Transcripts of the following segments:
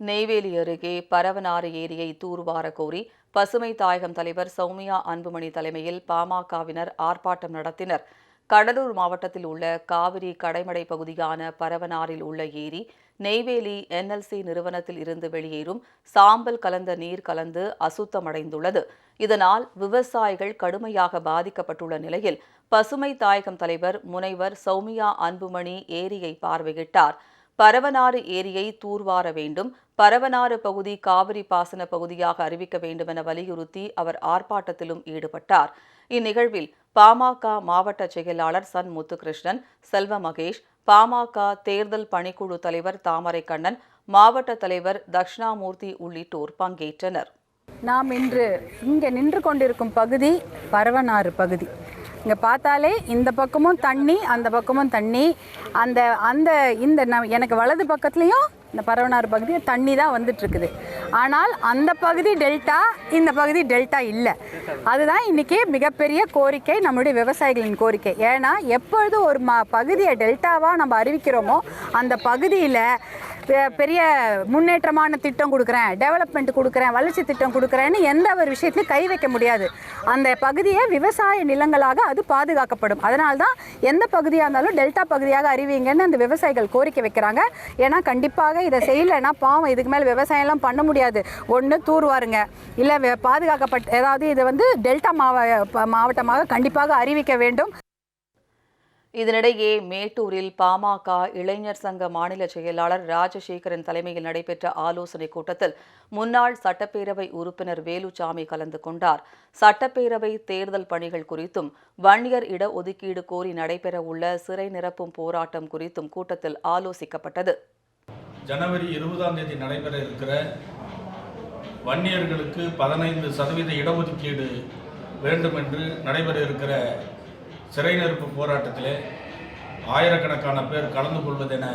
நெய்வேலி அருகே பரவனாறு ஏரியை தூர்வார கோரி பசுமை தாயகம் தலைவர் சௌமியா அன்புமணி தலைமையில் பாமகவினர் ஆர்ப்பாட்டம் நடத்தினர். கடலூர் மாவட்டத்தில் உள்ள காவிரி கடைமடை பகுதியான பரவனாரில் உள்ள ஏரி நெய்வேலி என்எல்சி நிறுவனத்தில் இருந்து வெளியேறும் சாம்பல் கலந்த நீர் கலந்து அசுத்தமடைந்துள்ளது. இதனால் விவசாயிகள் கடுமையாக பாதிக்கப்பட்டுள்ள நிலையில் பசுமை தாயகம் தலைவர் முனைவர் சௌமியா அன்புமணி ஏரியை பார்வையிட்டார். பரவனாறு ஏரியை தூர்வார வேண்டும். பரவனாறு பகுதி காவிரி பாசன பகுதியாக அறிவிக்க வேண்டுமென வலியுறுத்தி அவர் ஆர்ப்பாட்டத்திலும் ஈடுபட்டார். இந்நிகழ்வில் பாமக மாவட்ட செயலாளர் சன் முத்துகிருஷ்ணன் செல்வ மகேஷ் பாமக தேர்தல் பணிக்குழு தலைவர் தாமரை கண்ணன் மாவட்ட தலைவர் தக்ஷணாமூர்த்தி உள்ளிட்டோர் பங்கேற்றனர். நாம் இன்று இங்கே நின்று கொண்டிருக்கும் பகுதி பரவனாறு பகுதி. இங்கே பார்த்தாலே இந்த பக்கமும் தண்ணி அந்த பக்கமும் தண்ணி. அந்த அந்த இந்த ந- எனக்கு வலது பக்கத்துலேயும் இந்த பரவனாறு பகுதி தண்ணி தான் வந்துட்டுருக்குது. ஆனால் அந்த பகுதி டெல்டா இந்த பகுதி டெல்டா இல்லை. அதுதான் இன்றைக்கி மிகப்பெரிய கோரிக்கை நம்முடைய விவசாயிகளின் கோரிக்கை. ஏன்னா எப்பொழுது ஒரு ம பகுதியை டெல்டாவாக நம்ம அறிவிக்கிறோமோ அந்த பகுதியில் பெரிய முன்னேற்றமான திட்டம் கொடுக்குறேன் டெவலப்மெண்ட் கொடுக்குறேன் வளர்ச்சி திட்டம் கொடுக்குறேன்னு எந்த ஒரு விஷயத்துலையும் கை வைக்க முடியாது. அந்த பகுதியை விவசாய நிலங்களாக அது பாதுகாக்கப்படும். அதனால தான் எந்த பகுதியாக இருந்தாலும் டெல்டா பகுதியாக அறிவிங்கன்னு அந்த விவசாயிகள் கோரிக்கை வைக்கிறாங்க. ஏன்னா கண்டிப்பாக இதை செய்யலைன்னா பாவம் இதுக்கு மேலே விவசாயம்லாம் பண்ண முடியாது. ஒன்று தூர்வாருங்க. இல்லை பாதுகாக்கப்பட்ட ஏதாவது இதை வந்து டெல்டா மாவ மாவட்டமாக கண்டிப்பாக அறிவிக்க வேண்டும். இதனிடையே மேட்டூரில் பாமக இளைஞர் சங்க மாநில செயலாளர் ராஜசேகரன் தலைமையில் நடைபெற்ற ஆலோசனைக் கூட்டத்தில் முன்னாள் சட்டப்பேரவை உறுப்பினர் வேலுச்சாமி கலந்து கொண்டார். சட்டப்பேரவை தேர்தல் பணிகள் குறித்தும் வன்னியர் இட ஒதுக்கீடு கோரி நடைபெறவுள்ள சிறை நிரப்பும் போராட்டம் குறித்தும் கூட்டத்தில் ஆலோசிக்கப்பட்டது. ஜனவரி இருபதாம் தேதி நடைபெற இருக்கிற வன்னியர்களுக்கு பதினைந்து சதவீத இடஒதுக்கீடு வேண்டும் என்று நடைபெற இருக்கிற சிறை நெருப்பு போராட்டத்திலே ஆயிரக்கணக்கான பேர் கலந்து கொள்வதென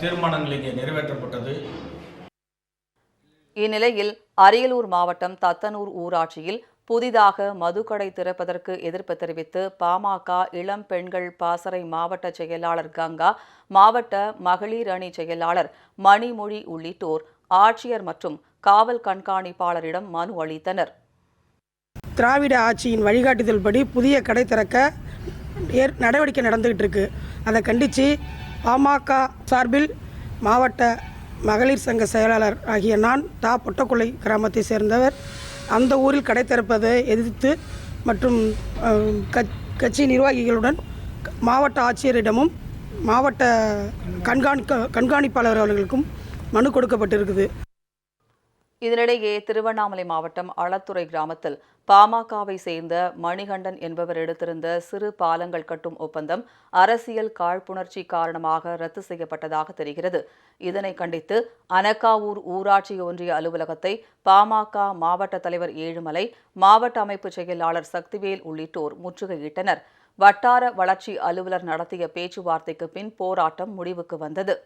தீர்மானங்கள் இங்கே நிறைவேற்றப்பட்டது. இந்நிலையில் அரியலூர் மாவட்டம் தத்தனூர் ஊராட்சியில் புதிதாக மதுக்கடை திறப்பதற்கு எதிர்ப்பு தெரிவித்து பாமக இளம் பெண்கள் பாசறை மாவட்ட செயலாளர் கங்கா மாவட்ட மகளிர் அணி செயலாளர் மணிமொழி உள்ளிட்டோர் ஆட்சியர் மற்றும் காவல் கண்காணிப்பாளரிடம் மனு அளித்தனர். திராவிட ஆட்சியின் வழிகாட்டுதல் படி புதிய கடை திறக்க ஏற் நடவடிக்கை நடந்துகிட்டு இருக்கு. அதை கண்டித்து பாமக சார்பில் மாவட்ட மகளிர் சங்க செயலாளர் ஆகிய நான் தா பொட்டக்குளை கிராமத்தை சேர்ந்தவர். அந்த ஊரில் கடை திறப்பதை எதிர்த்து மற்றும் கட்ச்- கட்சி நிர்வாகிகளுடன் மாவட்ட ஆட்சியரிடமும் மாவட்ட கண்காணிக்க கண்காணிப்பாளர் அவர்களுக்கும் மனு கொடுக்கப்பட்டிருக்குது. இதனிடையே திருவண்ணாமலை மாவட்டம் அளத்துறை கிராமத்தில் பாமகவை சேர்ந்த மணிகண்டன் என்பவர் எடுத்திருந்த சிறு பாலங்கள் கட்டும் ஒப்பந்தம் அரசியல் காழ்ப்புணர்ச்சி காரணமாக ரத்து செய்யப்பட்டதாக தெரிகிறது. இதனை கண்டித்து அனக்காவூர் ஊராட்சி ஒன்றிய அலுவலகத்தை பாமக மாவட்ட தலைவர் ஏழுமலை மாவட்ட அமைப்பு செயலாளர் சக்திவேல் உள்ளிட்டோர் முற்றுகையிட்டனர். வட்டார வளர்ச்சி அலுவலர் நடத்திய பேச்சுவார்த்தைக்கு பின் போராட்டம் முடிவுக்கு வந்தது.